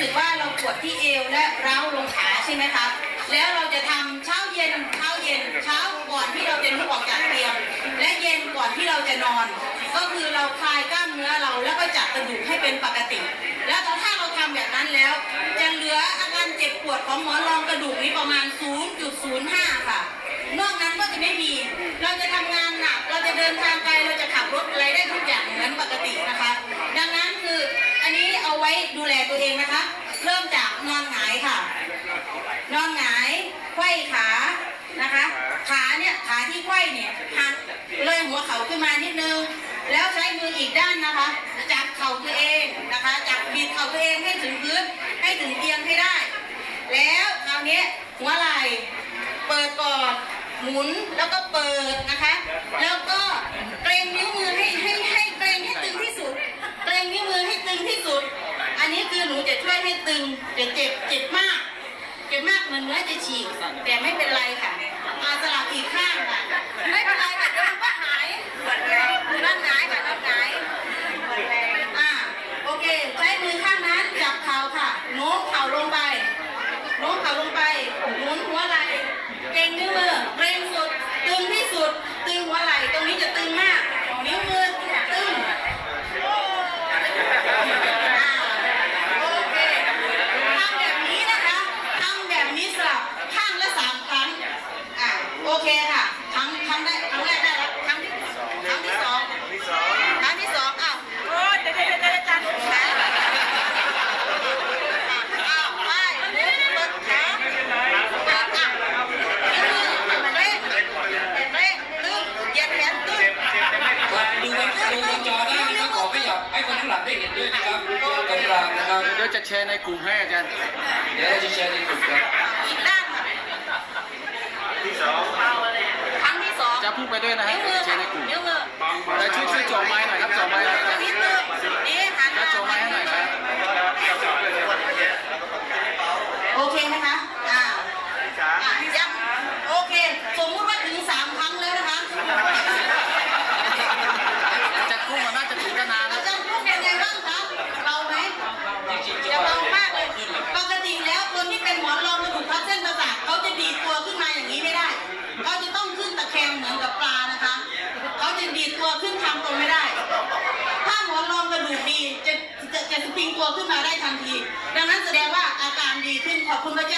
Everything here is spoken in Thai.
สึกว่าเราปวดที่เอวและร้าวลงขาใช่ไหมครับแล้วเราจะทำเช้าเย็นเช้าเย็นเช้าก่อนที่เราจะลุกออกจากเตียง และเย็นก่อนที่เราจะนอน ก็คือเราคลายกล้ามเนื้อเราแล้วก็จัดกระดูกให้เป็นปกติ แล้วถ้าเราทำแบบนั้นแล้ว จะเหลืออาการเจ็บปวดของหมอนรองกระดูกนี้ประมาณ 0.05 ค่ะ นอกนั้นก็จะไม่มี เราจะทำงานหนัก เราจะเดินทางไกล เราจะขับรถอะไรได้ทุกอย่างเหมือนปกตินะคะ ดังนั้นคืออันนี้เอาไว้ดูแลตัวเองนะคะ เริ่มจากนอนหงายค่ะ นอนหงายไขว้ขานะคะ ขาเนี่ยขาที่ไขว้เนี่ยหัก เข่าขึ้นมานิดนึง แล้วใช้มืออีกด้านนะคะ จับเข่าตัวเองนะคะจับบีบเข่าตัวเองให้ถึงพื้นให้ถึงเตียงให้ได้ แล้วคราวนี้หัวไหล่เปิดก่อนหมุนแล้วก็เปิดนะคะ แล้วก็เกรงนิ้วมือให้ให้ให้เกรงให้ตึงที่สุด เกรงนิ้วมือให้ตึงที่สุด อันนี้คือหนูจะช่วยให้ตึงจะเจ็บเจ็บมากเจ็บมากเหมือนเนื้อจะฉีกแต่ไม่เป็นไรค่ะอาสลับอีกข้างค่ะไม่เป็นไรค่ะเดี๋ยวมันก็หายนั่นหงายค่ะนั่นหงายอ่าโอเค ใช้มือข้างนั้นจับเข่าค่ะโน้มเข่าลงไปโน้มเข่าลงไปหมุนหัวไหล่เกรงนิ้วมือเกรงสุด ตึงที่สุด ตึงหัวไหล่ตรงนี้จะตึงมาก นิ้วมือตึง โอเคทำแบบนี้นะคะ ทำแบบนี้สลับข้างละสามครั้ง อ่า โอเคค่ะ ครั้งครั้งได้ครั้งแรกได้แล้วครั้งที่ครั้งที่สองครั้งที่สองอ้าวโอ้ยเดี๋ยวเดี๋ยวเดี๋ยวจันขาอ้าวไปเปิดขาอะอะนิ้วมือเร่งเร่งตึ้งเหยียดแขนตึ้งดูบนดูบนจอได้นะครับขอขยับให้คนข้างหลังได้เห็นด้วยนะครับตรงกลางนะครับเดี๋ยวจะแชร์ในกลุ่มให้อาจารย์เดี๋ยวจะแชร์ในกลุ่มครับ อีกด้านค่ะครั้งที่สอง จะพูดไป ด้วยนะฮะนิ้วมือจะแชร์ในกลุ่มนิ้วมือแต่ช่วยช่วยจ่อไม้หน่อยครับจ่อไม้หน่อยนิดนึงนี่หันหจะน้าจ่อไม้ให้หน่อยครับ โอเคนะคะ อ่าอะยัง โอเค สมมุติ สปริงตัวขึ้นมาได้ทันที ดังนั้นแสดงว่าอาการดีขึ้นขอบคุณพระเจ้า